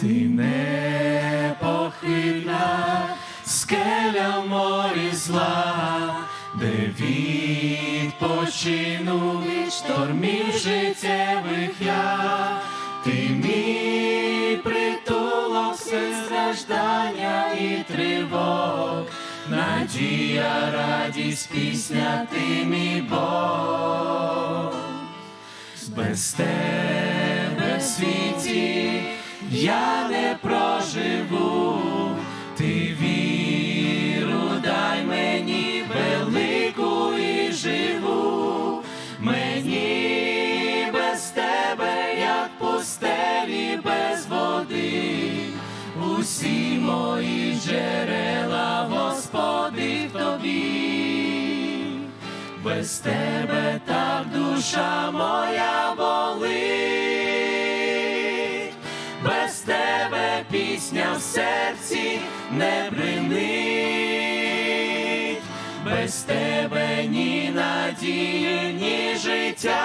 Ти непохитна скеля морі зла, де відпочину від штормів життєвих я, ти мій притулок серед страждання і тривог, надія, радість, пісня, ти мій Бог. Без тебе в світі я не проживу, ти віру дай мені велику і живу, мені без тебе, як пустелі без води, усі мої джерела, Господи, в тобі. Без тебе так душа моя болить, пісня в серці не бринить, без тебе ні надії, ні життя,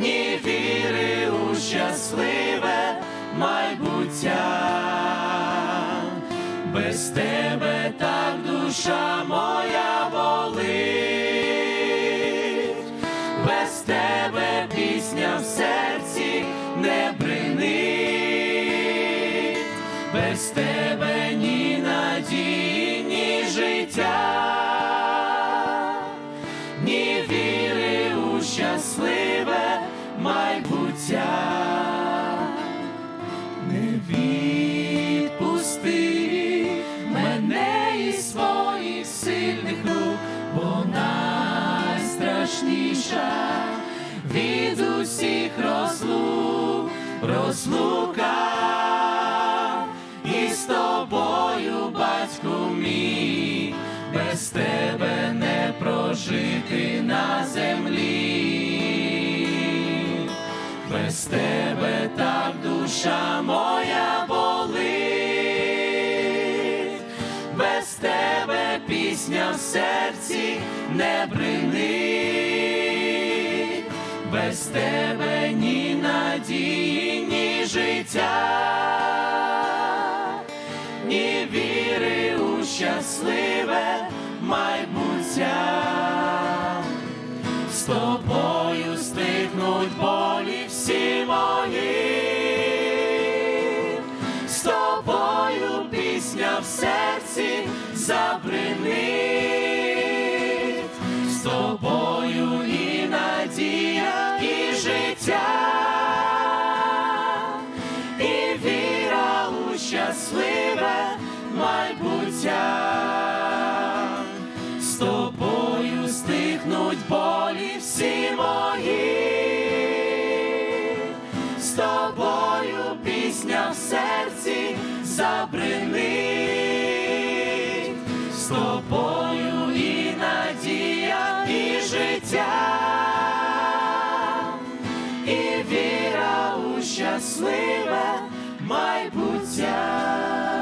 ні віри у щасливе майбуття. Без тебе так душа моя без тебе ні надії, ні життя, ні віри у щасливе майбуття. Не відпусти мене із своїх сильних рук, бо найстрашніша від усіх розлук, розлука із тобою, батько мій, без тебе не прожити на землі. Без тебе так душа моя болить, без тебе пісня в серці не бринить, без тебе ні надії, ні життя, щасливе майбуття. З тобою стихнуть болі всі мої, з тобою пісня в серці забринить, з тобою і надія, і життя, щасливе майбуття з тобою стихнуть болі всі мої, з тобою пісня в серці забринить, з тобою і надія, і життя, і віра у щасливе майбуття.